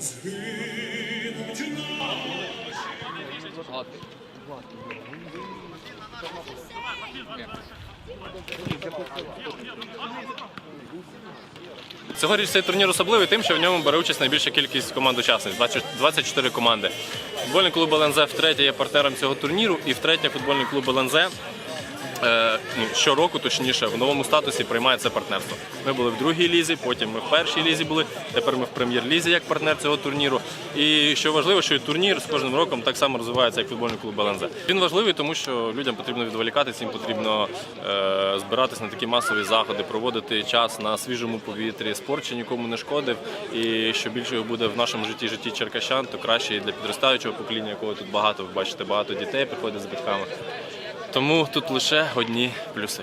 Згинуть наші. Цьогоріч цей турнір особливий тим, що в ньому бере участь найбільша кількість команд учасниць 20 24 команди. Футбольний клуб ЛНЗ втретє є партнером цього турніру, і втретє футбольний клуб ЛНЗ ну, щороку, точніше, в новому статусі приймає це партнерство. Ми були в другій лізі, потім ми в першій лізі були, тепер ми в прем'єр-лізі як партнер цього турніру. І що важливо, що і турнір з кожним роком так само розвивається, як футбольний клуб ЛНЗ. Він важливий, тому що людям потрібно відволікатися, їм потрібно е, збиратись на такі масові заходи, проводити час на свіжому повітрі. Спорт ще нікому не шкодив. І що більше буде в нашому житті житті черкащан, то краще і для підростаючого покоління, якого тут багато. Ви бачите, багато дітей приходять з батьками. Тому тут лише одні плюси.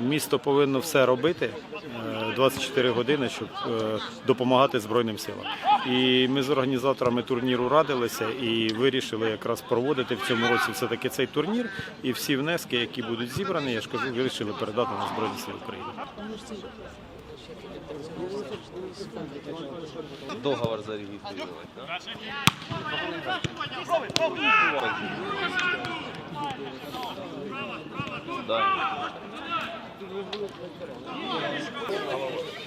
Місто повинно все робити е, 24 години, щоб е, допомагати Збройним силам. І ми з організаторами турніру радилися і вирішили якраз проводити в цьому році все-таки цей турнір. І всі внески, які будуть зібрані, я ж кажу, вирішили передати на Збройні Сили України. договор. Да? Да.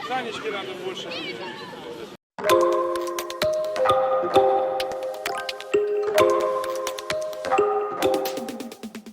Санечки надо больше.